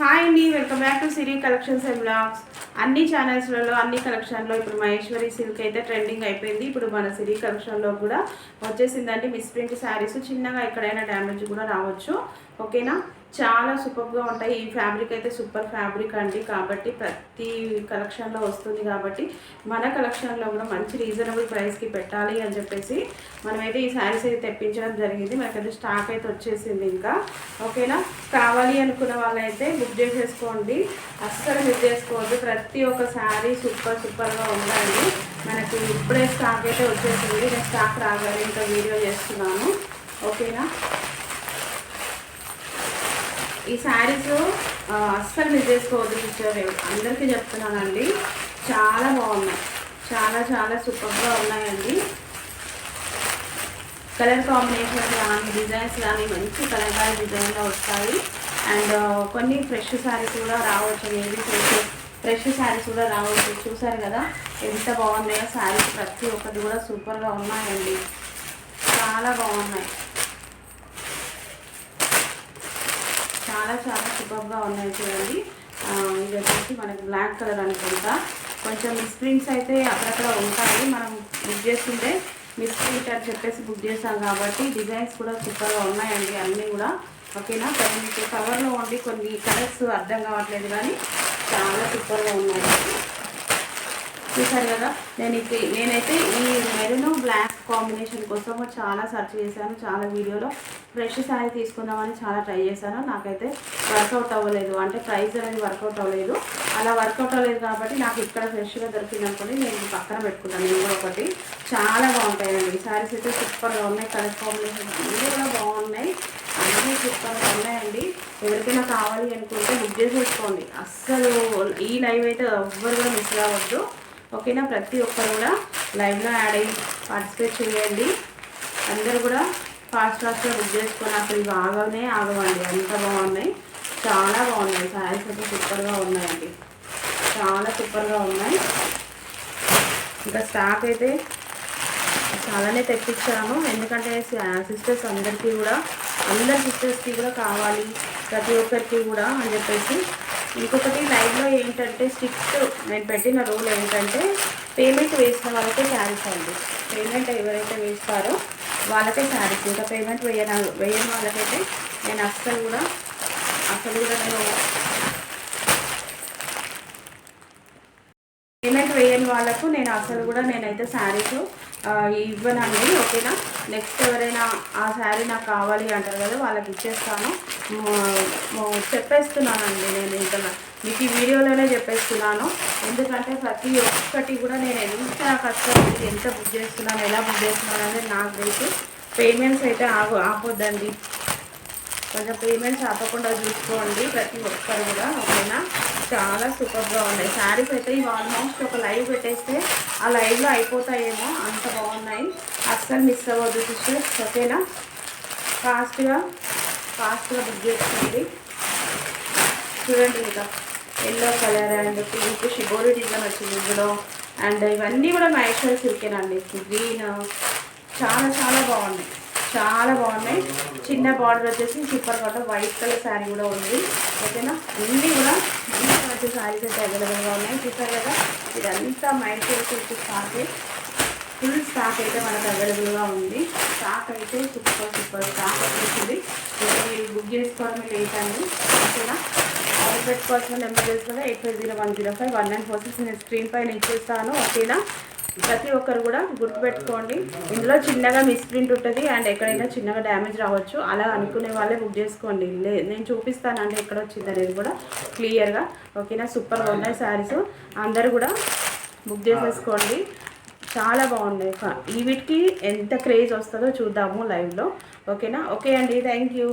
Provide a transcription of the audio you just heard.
Hi అండి welcome back to Siri collections and blogs అన్ని ఛానల్స్లలో అన్ని కలెక్షన్లో ఇప్పుడు మహేశ్వరి సిల్క్ అయితే ట్రెండింగ్ అయిపోయింది. ఇప్పుడు మన సిరీ కలెక్షన్లో కూడా వచ్చేసిందండి. మిస్ ప్రింట్ శారీస్ చిన్నగా ఎక్కడైనా డ్యామేజ్ కూడా రావచ్చు. ఓకేనా? చాలా సూపర్గా ఉంటాయి. ఈ ఫ్యాబ్రిక్ అయితే సూపర్ ఫ్యాబ్రిక్ అండి. కాబట్టి ప్రతి కలెక్షన్లో వస్తుంది కాబట్టి మన కలెక్షన్లో కూడా మంచి రీజనబుల్ ప్రైస్కి పెట్టాలి అని చెప్పేసి మనమైతే ఈ శారీస్ అయితే తెప్పించడం జరిగింది. మనకైతే స్టాక్ అయితే వచ్చేసింది ఇంకా. ఓకేనా కావాలి అనుకున్న వాళ్ళైతే బుక్ చేసేసుకోండి. అస్సలు బుక్ చేసుకోవద్దు. ప్రతి ఒక్క శారీ సూపర్ సూపర్గా ఉందండి మనకి ఇప్పుడే స్టాక్ అయితే వచ్చేసింది. నేను స్టాక్ రాగానే ఇంకా వీడియో చేస్తున్నాను. ఓకేనా ఈ శారీస్ అస్సలు మిస్ చేసుకోవద్దు సిస్టర్ అందరికీ చెప్తున్నానండి. చాలా బాగున్నాయి. చాలా చాలా సూపర్గా ఉన్నాయండి. కలర్ కాంబినేషన్ కానీ డిజైన్స్ కానీ మంచి కలంకారీ డిజైన్లో వస్తాయి. అండ్ కొన్ని ఫ్రెష్ శారీస్ కూడా రావచ్చు. ఏది ఫ్రెష్ ఫ్రెష్ శారీస్ కూడా రావచ్చు. చూసారు కదా? ఎంత బాగున్నాయో శారీస్ ప్రతి ఒక్కటి కూడా సూపర్గా ఉన్నాయండి. చాలా బాగున్నాయి. చాలా చాలా సూపర్గా ఉన్నాయి చూడండి. ఇది వచ్చేసి మనకి బ్లాక్ కలర్ అనుకుంటా. కొంచెం మిస్ప్రింట్స్ అయితే అక్కడక్కడ ఉంటాయి. మనం బుక్ చేస్తుంటే మిస్ప్రింట్ అని చెప్పేసి బుక్ చేస్తాం కాబట్టి డిజైన్స్ కూడా సూపర్గా ఉన్నాయండి అన్నీ కూడా. ఓకేనా? మీకు కవర్లో ఉండి కొన్ని కలర్స్ అర్థం కావట్లేదు కానీ చాలా సూపర్గా ఉన్నాయి. చూసారు కదా? నేను ఇప్పుడు నేనైతే ఈ మెరూన్ బ్లాక్ కాంబినేషన్ కోసం చాలా సెర్చ్ చేశాను చాలా వీడియోలో ఫ్రెష్ శారీ తీసుకుందామని చాలా ట్రై చేశాను. నాకైతే వర్కౌట్ అవ్వలేదు అంటే ప్రైస్ అనేది వర్కౌట్ అవ్వలేదు. అలా వర్కౌట్ అవ్వలేదు కాబట్టి నాకు ఇక్కడ ఫ్రెష్గా దొరికింది అనుకోండి నేను పక్కన పెట్టుకుంటాను. నేను కూడా ఒకటి. చాలా బాగుంటాయండి. శారీస్ అయితే సూపర్గా ఉన్నాయి. కలర్ కాంబినేషన్ అన్నీ కూడా బాగున్నాయి. అన్నీ సూపర్గా ఉన్నాయండి. ఎవరికైనా కావాలి అనుకుంటే బుక్ చేసేసుకోండి. అస్సలు ఈ లైవ్ అయితే ఎవ్వరు కూడా మిస్ కావద్దు. ఓకేనా? ప్రతి ఒక్కరు కూడా లైవ్లో యాడ్ అయ్యి పార్టిసిపేట్ చేయండి. అందరూ కూడా ఫాస్ట్ ఫాస్ట్గా బుక్ చేసుకొని అసలు బాగానే ఆగవండి. అంత బాగున్నాయి. చాలా బాగున్నాయి. శారీస్ అయితే సూపర్గా ఉన్నాయండి. చాలా సూపర్గా ఉన్నాయి. ఇంకా స్టాక్ అయితే చాలానే తెప్పించాము. ఎందుకంటే సిస్టర్స్ అందరికీ కూడా అందరి సిస్టర్స్కి కూడా కావాలి. ప్రతి ఒక్కరికి కూడా అని చెప్పేసి ఇంకొకటి లైవ్లో ఏంటంటే స్ట్రిక్ట్ నేను పెట్టిన రూల్ ఏంటంటే పేమెంట్ వేసిన వాళ్ళకే శారీస్ అండి. పేమెంట్ ఎవరైతే వేస్తారో వాళ్ళకే శారీస్. ఇంకా పేమెంట్ వేయన వేయని వాళ్ళకైతే నేను అస్సలు కూడా అసలు కూడా నేను పేమెంట్ వేయని వాళ్ళకు నేను అసలు కూడా నేనైతే శారీస్ ఇవ్వనండి ఓకేనా? నెక్స్ట్ ఎవరైనా ఆ శారీ నాకు కావాలి అంటారు కదా వాళ్ళకి ఇచ్చేస్తాను. చెప్పేస్తున్నానండి నేను ఇంకా మీకు ఈ వీడియోలోనే చెప్పేస్తున్నాను. ఎందుకంటే ప్రతి ఒక్కటి కూడా నేను ఎంత కష్టపడి ఎంత బుక్ చేస్తున్నాను ఎలా బుక్ చేస్తున్నాను అనేది నాకు తెలిసి పేమెంట్స్ అయితే ఆగు ఆపొద్దండి. కొంచెం పేమెంట్స్ ఆపకుండా చూసుకోండి ప్రతి ఒక్కరు కూడా ఓకేనా? చాలా సూపర్గా ఉన్నాయి. శారీస్ అయితే ఇవి ఆల్మోస్ట్ ఒక లైవ్ పెట్టేస్తే ఆ లైవ్లో అయిపోతాయేమో అంత బాగున్నాయి. అస్సలు మిస్ అవ్వద్దు సిస్టర్స్ ఓకేనా? ఫాస్ట్గా ఫాస్ట్గా బుక్ చేసుకోండి. చూడండి ఇంకా yellow colour and pink shibori design వచ్చింది ఇందులో. అండ్ ఇవన్నీ కూడా మైషల్ సిల్కేనండి. గ్రీన్ చాలా చాలా బాగున్నాయి. చాలా బాగున్నాయి. చిన్న బార్డర్ వచ్చేసి super cotton white colour sari కూడా ఉంది. ఓకేనా? ఇన్ని కూడా మంచి మంచి శారీస్ అయితే అవైలబుల్గా ఉన్నాయి. చూసారు కదా? ఇదంతా Mysore silk stock full stock అయితే మనకు అవైలబుల్గా ఉంది. స్టాక్ అయితే సూపర్ సూపర్ స్టాక్ వచ్చేసింది. మీరు బుక్ చేసుకోవడమే లేట్ అండి. ఓకేనా? ఆర్డర్ పెట్టుకోవాల్సిన నెంబర్ తెలుసుకుంటే eight five zero one zero five one nine four six నేను స్క్రీన్ పైన ఇచ్చేస్తాను ఓకేనా? ప్రతి ఒక్కరు కూడా గుర్తుపెట్టుకోండి. ఇందులో చిన్నగా మిస్ప్రింట్ ఉంటుంది అండ్ ఎక్కడైనా చిన్నగా డ్యామేజ్ రావచ్చు. అలా అనుకునే వాళ్ళే బుక్ చేసుకోండి. లే నేను చూపిస్తానండి ఎక్కడ వచ్చింది అనేది కూడా క్లియర్గా ఓకేనా? సూపర్గా ఉన్నాయి శారీస్ అందరు కూడా బుక్ చేసేసుకోండి. చాలా బాగున్నాయి. ఈ వీటికి ఎంత క్రేజ్ వస్తుందో చూద్దాము లైవ్లో ఓకేనా? ఓకే అండి. Thank you